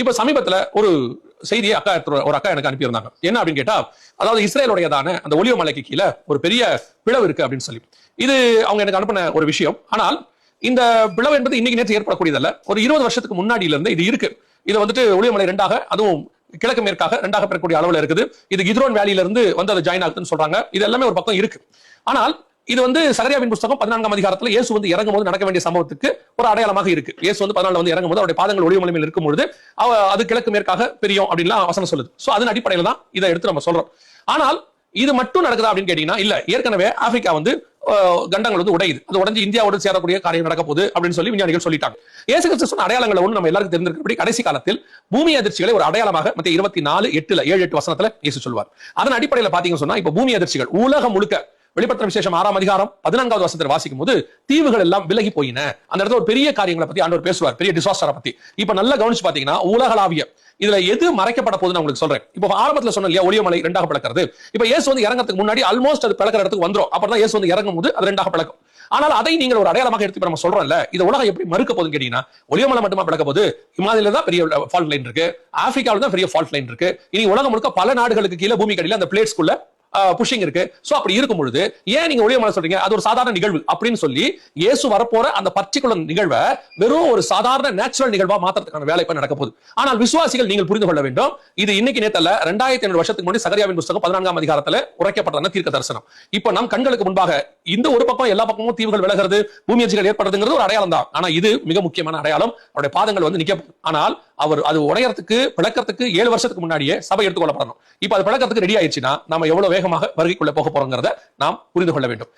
இப்ப சமீபத்துல ஒரு செய்தியை அக்கா ஒரு அக்கா எனக்கு அனுப்பியிருந்தாங்க. என்ன அப்படின்னு கேட்டா அதாவது இஸ்ரேலுடையதான அந்த ஒலிவ மலைக்கு கீழே ஒரு பெரிய பிளவு இருக்கு அப்படின்னு சொல்லி. இது அவங்க எனக்கு அனுப்பின ஒரு விஷயம். ஆனால் இந்த பிளவு என்பது இன்னைக்கு நேற்று ஏற்படக்கூடியதல்ல. ஒரு இருபது வருஷத்துக்கு முன்னாடியில இருந்து இது இருக்கு. இது வந்துட்டு ஒளிவமலை ரெண்டாக அதுவும் கிழக்கு மேற்காக ரெண்டாக பெறக்கூடிய அளவுல இருக்குது. இது கித்ரோன் வேலியில இருந்து வந்து அதை ஜாயின் ஆகுதுன்னு சொல்றாங்க. இது எல்லாமே ஒரு பக்கம் இருக்கு. ஆனால் இது வந்து சகரியாவின் புஸ்தகம் பதினான்காம் அதிகாரத்தில் இயேசு வந்து இறங்கும் போது நடக்க வேண்டிய சம்பவத்துக்கு ஒரு அடையாளமாக இருக்கு. இயேசு வந்து பதினாலு வந்து இறங்கும் போது அவருடைய பாதங்கள் ஒளிவு மேல் இருக்கும் பொழுது அது கிழக்கு மேற்காக பெரியும் அப்படின்லாம் வசனம் சொல்லுது. சோ அதன் அடிப்படையில் தான் இதை எடுத்து நம்ம சொல்றோம். ஆனால் இது மட்டும் நடக்குதா அப்படின்னு கேட்டீங்கன்னா இல்ல. ஏற்கனவே ஆப்பிரிக்கா வந்து கண்டங்கள் வந்து உடையுது. அது உடைஞ்சு இந்தியாவோடு சேரக்கூடிய காரியம் நடக்க போகுது அப்படின்னு சொல்லி விஞ்ஞானிகள் சொல்லிட்டாங்க. இயேசு கிறிஸ்து சொன்ன அடையாளங்களை ஒன்று நம்ம எல்லாருக்கும் தெரிஞ்சிருக்கிறபடி கடைசி காலத்தில் பூமி அதிர்ச்சிகளை ஒரு அடையாளமாக மத்திய இருபத்தி நாலு எட்டுல ஏழு எட்டு வசனத்துல இயேசு சொல்வார். அதன் அடிப்படையில் பாத்தீங்கன்னு சொன்னா இப்ப பூமி அதிர்ச்சிகள் உலகம் முழுக்க வெளிப்படுத்தின விசேஷம் ஆறாம் அதிகாரம் பதினான்காவது வசனத்தில் வாசிக்கும் போது தீவுகள் எல்லாம் விலகி போயின. அந்த இடத்துல ஒரு பெரிய காரியங்களை பத்தி ஆண்டவர் பேசுவார். பெரிய டிசாஸ்டரை பத்தி. இப்ப நல்லா கவனிச்சு பாத்தீங்கன்னா உலகளாவிய இதுல எது மறைக்கப்பட போகுதுன்னு உங்களுக்கு சொல்றேன். இப்போ ஆரம்பத்துல சொன்ன இல்லையா ஒளியமலை ரெண்டாக பிளக்கிறது. இப்ப இயேசு வந்து இறங்கறதுக்கு முன்னாடி ஆல்மோஸ்ட் அது பிளக்கிற இடத்துக்கு வந்துரும். அப்புறம் இயேசு வந்து இறங்கும் போது அது ரெண்டாக பிளக்கும். ஆனால் அதை நீங்கள் ஒரு அடையாளமாக எடுத்து நம்ம நம்ம சொல்றோம்ல இது உலகம் எப்படி மறுக்க போகுதுன்னு கேட்டீங்கன்னா ஒளியமலை மட்டுமா பிளக்க போது இமாலயில தான் பெரிய ஃபால்ட் லைன் இருக்கு. ஆப்பிரிக்காவில் தான் பெரிய ஃபால்ட் லைன் இருக்கு. இனி உலகம் முழுக்க பல நாடுகளுக்கு கீழே பூமி கடையில் அந்த பிளேட்ஸ்குள்ள புஷிங் இருக்கு. சோ அப்படி இருக்கும் பொழுது ஏன் நீங்க ஒளிய சொல்றீங்க? அது ஒரு சாதாரண நிகழ்வு அப்படின்னு சொல்லி இயேசு வரப்போற அந்த பர்டிகுலர் நிகழ்வை வெறும் ஒரு சாதாரண நேச்சுரல் நிகழ்வா மாத்திரத்துக்கான வேலை இப்ப நடக்க போகுது. ஆனால் விசுவாசிகள் நீங்கள் புரிந்து கொள்ள வேண்டும் இது இன்னைக்கு நேத்தல ரெண்டாயிரத்தி ஐநூறு வருஷத்துக்கு முன்னாடி சகரியாவின் புஸ்தகம் பதினான்காம் அதிகாரத்துல உரைக்கப்பட்டதான தீர்க்க தரிசனம். இப்ப நம் கண்களுக்கு முன்பாக இந்த ஒரு பக்கம் எல்லா பக்கமும் தீவுகள் விலகிறது பூமி ஏற்படுறதுங்கிறது ஒரு அடையாளம் தான் ஆனா இது மிக முக்கியமான அடையாளம். அவருடைய பாதங்கள் வந்து நிக்க ஆனால் அவர் அது உடையறதுக்கு பிளக்கறதுக்கு ஏழு வருஷத்துக்கு முன்னாடியே சபை எடுத்துக்கொள்ளப்படணும். இப்ப அது பிளக்கறதுக்கு ரெடி ஆயிடுச்சுன்னா நாம எவ்வளவு வேகமாக வருகைக்குள்ள போக போறோங்கிறத நாம் புரிந்து கொள்ள வேண்டும்.